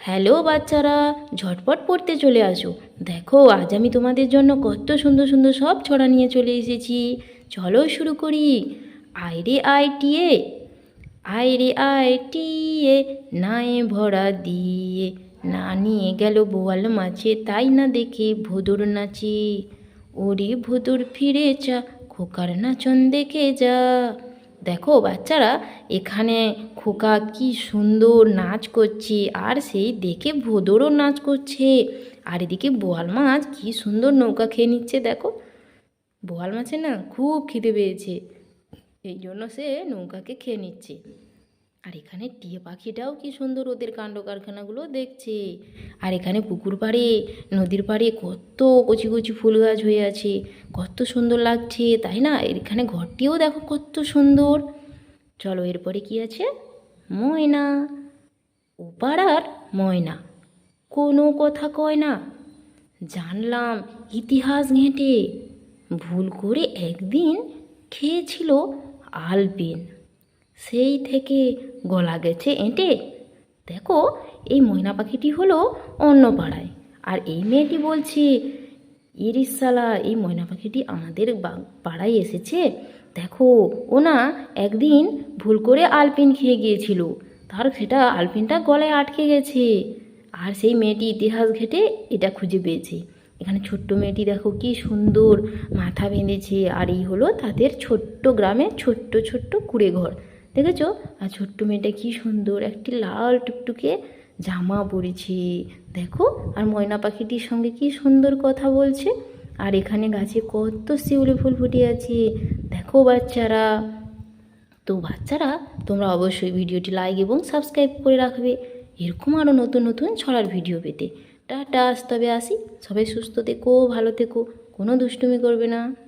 Hello বাচ্চারা, ঝটপট পড়তে চলে আসো। দেখো, আজ আমি তোমাদের জন্য কত সুন্দর সুন্দর সব ছড়া নিয়ে চলে এসেছি। চলো শুরু করি। আয় রে আয় টিয়ে রে আয় টিয়ে, নায়ে ভরা দিয়ে। না নিয়ে গেল বোয়াল মাছে, তাই না দেখে ভোদর নাচে। ওরে ভোদর ফিরে চা খোকার নাচন দেখে যা। দেখো বাচ্চারা, এখানে খোকা কি সুন্দর নাচ করছে, আর সেই দেখে ভোদরও নাচ করছে। আর এদিকে বোয়াল মাছ কি সুন্দর নৌকা খেয়ে নিচ্ছে, দেখো। বোয়াল মাছে না খুব খিদে পেয়েছে, এই জন্য সে নৌকাকে খেয়ে নিচ্ছে। আর এখানে টিয়া পাখিটাও কি সুন্দর ওদের কাণ্ড কারখানাগুলো দেখছে। আর এখানে পুকুর পাড়ে, নদীর পাড়ে কত কচি কচি ফুল গাছ হয়ে আছে, কত সুন্দর লাগছে, তাই না? এখানে ঘরটিও দেখো কত সুন্দর। চলো এরপরে কি আছে? ময়না। ও পাড়ার ময়না। কোনো কথা কয় না। জানলাম ইতিহাস ঘেঁটে। ভুল করে একদিন খেয়েছিল আলপিন। সেই থেকে গলা গেছে এঁটে। দেখো, এই ময়না পাখিটি হলো অন্য পাড়ায়। আর এই মেয়েটি বলছে ইরিশালা এই ময়না পাখিটি আমাদের পাড়ায় এসেছে। দেখো ও না একদিন ভুল করে আলপিন খেয়ে গিয়েছিল। তার সেটা, আলপিনটা গলায় আটকে গেছে। আর সেই মেয়েটি ইতিহাস ঘেটে এটা খুঁজে পেয়েছে। এখানে ছোট্ট মেয়েটি দেখো কি সুন্দর মাথা বেঁধেছে। আর এই হলো তাদের ছোট্ট গ্রামে ছোট্ট ছোট্ট কুড়ে ঘর দেখেছ? আর ছোট্ট মেয়েটা কি সুন্দর, একটি লাল টুকটুকে জামা পরেছে। দেখো, আর ময়না পাখিটির সঙ্গে কি সুন্দর কথা বলছে। আর এখানে গাছে কত শিউলি ফুল ফুটে আছে। দেখো বাচ্চারা। তো বাচ্চারা, তোমরা অবশ্যই ভিডিওটি লাইক এবং সাবস্ক্রাইব করে রাখবে। এরকম আরও নতুন নতুন ছড়ার ভিডিও পেতে। টাটা, আজ তবে আসি। সবাই সুস্থ থেকো, ভালো থেকো। কোনো দুষ্টুমি করবে না।